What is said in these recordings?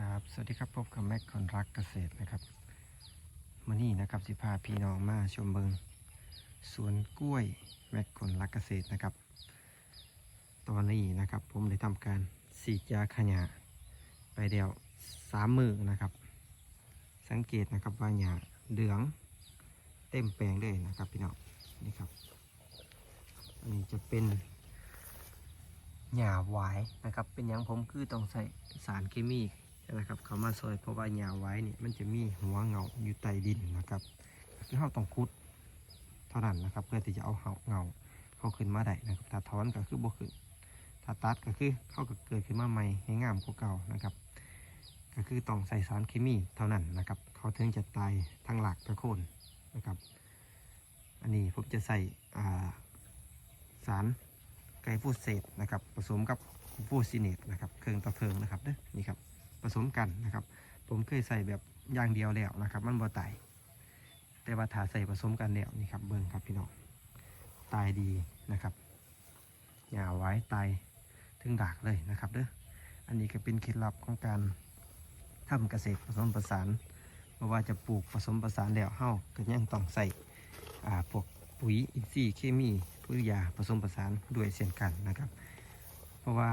ครับ สวัสดีครับพบกับแม็กคนรักเกษตรนะครับมื่อนี้นะครับสิพาพี่น้องมาชมเบิงสวนกล้วยแม็กคนรักเกษตรนะครับ ตอนนี้นะครับผมได้ทำการสีดยาขยะไปเดียวสามมือนะครับ สังเกตนะครับว่าหญ้าเหลืองเต็มแปลงเลยนะครับพี่น้องนี่ครับ อันนี้จะเป็นหญ้าหวายนะครับ เป็นย่างผมคือต้องใส่สารเคมี นะครับ เขามาซอยเพราะว่าหญ้าหวายนี่มันจะมีหัวเงาอยู่ใต้ดินนะครับคือเราต้องคุดเท่านั้นนะครับ เพื่อที่จะเอาเงาเงาเขาขึ้นมาได้นะครับถ้าถอนก็คือบ่ขึ้นถ้าตัดก็คือเขาก็เกิดขึ้นมาใหม่ให้งามกว่าเก่านะครับ ก็คือต้องใส่สารเคมีเท่านั้นนะครับ เขาถึงจะตายทั้งหลักทั้งโคนนะครับ อันนี้ผมจะใส่สารไก่ฟูเศษนะครับ ผสมกับฟูซีเนตนะครับ เครื่องตะเพิงนะครับเด้อนี่ครับ สมกันนะครับ ผมเคยใส่แบบอย่างเดียวแล้วนะครับ มันบ่ตายแต่ว่าถ้าใส่ผสมกันแล้วนี่ครับเบิ้งครับพี่น้องตายดีนะครับอย่าไว้ตายถึงดากเลยนะครับเด้ออันนี้ก็เป็นเคล็ดลับของการทำเกษตรผสมผสานไม่ว่าจะปลูกผสมผสานแล้วเฮาก็ยังต้องใส่อ่าพวกปุ๋ยอินทรีย์เคมีปุ๋ยยาผสมผสานด้วยเช่นกันนะครับ เพราะว่า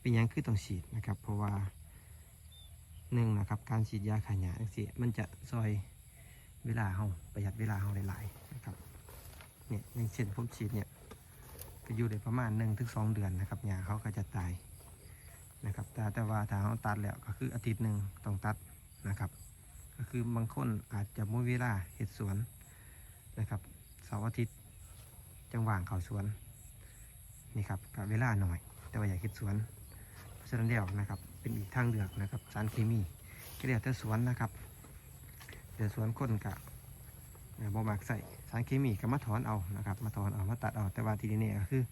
เป็นยังคือต้องฉีดนะครับ เพราะว่า หนึ่งนะครับการฉีดยาขายาจังซี่มันจะซอยเวลาเฮาประหยัดเวลาเฮาหลายๆนะครับเนี่ยอย่างเช่นผมฉีดเนี่ยก็อยู่ได้ประมาณ1นถึงสเดือนนะครับยาเขาก็จะตายนะครับแต่แต่ว่าถ้าเขาตัดแล้วก็คืออาทิตย์หนึ่งต้องตัดนะครับ ก็คือบางคนอาจจะไม่เวลาเห็ดสวนนะครับเสาร์อาทิตย์จังหว่างเขาสวนนี่ครับกับเวลาหน่อย แต่ว่าอยากเห็ดสวนเพราะฉะนั้นแล้วนะครับ เป็นอีกทางเลือกนะครับ สารเคมีก็เรียกแต่สวนนะครับเดี๋ยวสวนคนกะบ่มักใส่สารเคมีก็มาถอนเอานะครับ มาถอนเอามาตัดเอาแต่ว่าทีนี้เนี่ยก็คือ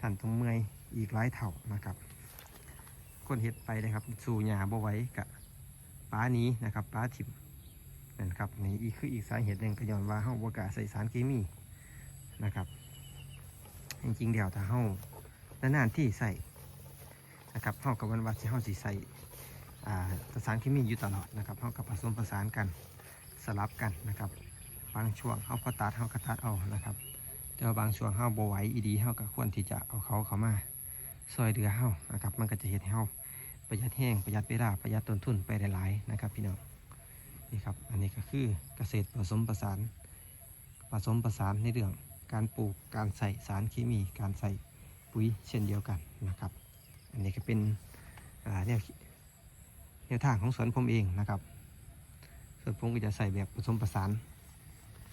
ท่านต้องเมื่อยอีกหลายเท่านะครับ คนเห็ดไปเลยครับสู่หญ้าบ่ไว้กะป้านี้นะครับป้าถิ่มนั่นครับนี่อีกคืออีกสาเหตุหนึ่งก็ย้อนว่าเฮาบ่กาใส่สารเคมีนะครับ จริงๆเดี๋ยวถ้าเฮานานๆที่ใส่ นะครับเฮากับวันวัดที่เฮาสิใส่สารเคมีอยู่ตลอดนะครับเฮากับผสมผสานกันสลับกันนะครับ บางช่วงเฮาพอตัดเฮาก็ตัดเอานะครับแต่บางช่วงเฮาบ่ไหวอีดีเฮาก็ควรที่จะเอาเขาเขามาซอยเดือเฮานะครับ มันก็จะเฮ็ดให้เฮาประหยัดแห้งประหยัดเวลาประหยัดต้นทุนไปหลายๆนะครับ พี่น้องนี่ครับอันนี้ก็คือเกษตรผสมผสานผสมผสานในเรื่องการปลูกการใส่สารเคมี การใส่ปุ๋ยเช่นเดียวกันนะครับ อันนี้ก็เป็นแนวแนวทางของสวนผมเองนะครับส่วนผมก็จะใส่แบบผสมผสาน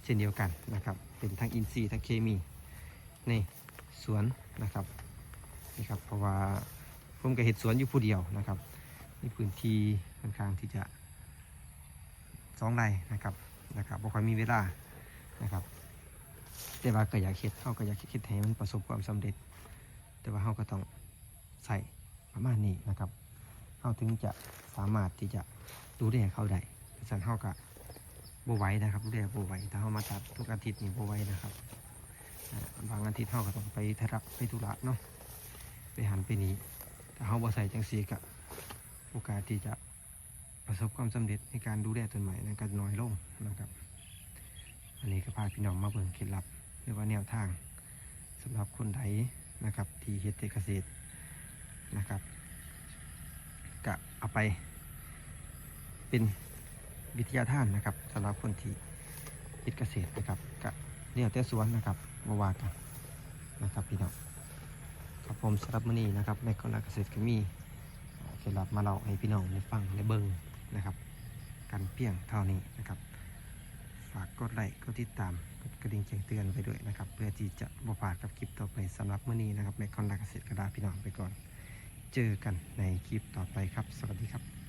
เช่นเดียวกันนะครับ เป็นทั้งอินทรีย์ทั้งเคมีในสวนนะครับนี่ครับเพราะว่าผมก็เห็ดสวนอยู่ผู้เดียวนะครับในพื้นที่ค่อนข้างที่จะสองไร่นะครับนะครับบ่ค่อยมีเวลานะครับแต่ว่าก็อยากเฮ็ดเขาก็อยากเฮ็ดให้มันประสบความสำเร็จ แต่ว่าเขาก็ต้อง ใส่ประมาณนี้นะครับเขาถึงจะสามารถที่จะดูแลเขาได้สันเขาก็บไหวนะครับดูแลบไหวถ้าเขามาตัดทุกอาทิตย์นี่บไหวนะครับบางอาทิตย์เขาก็ต้องไปธุระไปธุระเนาะไปหันไปนี้ถ้าเขาบ่ใส่จังสีก็โอกาสที่จะประสบความสำเร็จในการดูแลต้นไม้นั้นก็น้อยลงนะครับ อันนี้ก็พาพี่น้องมาเบิ่งเคล็ดลับหรือว่าแนวทางสำหรับคนไทยนะครับ ที่เฮ็ดเกษตร นะครับกะเอาไปเป็นวิทยาทานนะครับสำหรับคนที่เฮ็ดเกษตรนะครับกะเนี่ยแต่สวนนะครับมาว่ากันนะครับพี่น้องครับผมสำหรับมื้อนี้นะครับในคณะเกษตรก็มีเคล็ดลับมาเล่าให้พี่น้องได้ฟังได้เบิ่งนะครับ กันเพียงเท่านี้นะครับ ฝากกดไลค์กดติดตามกดกระดิ่งแจ้งเตือนไปด้วยนะครับ เพื่อที่จะบ่พลาดกับคลิปต่อไปสำหรับมื้อนี้นะครับในคอนดักเกษตรกระดาพี่น้องไปก่อน เจอกันในคลิปต่อไปครับ สวัสดีครับ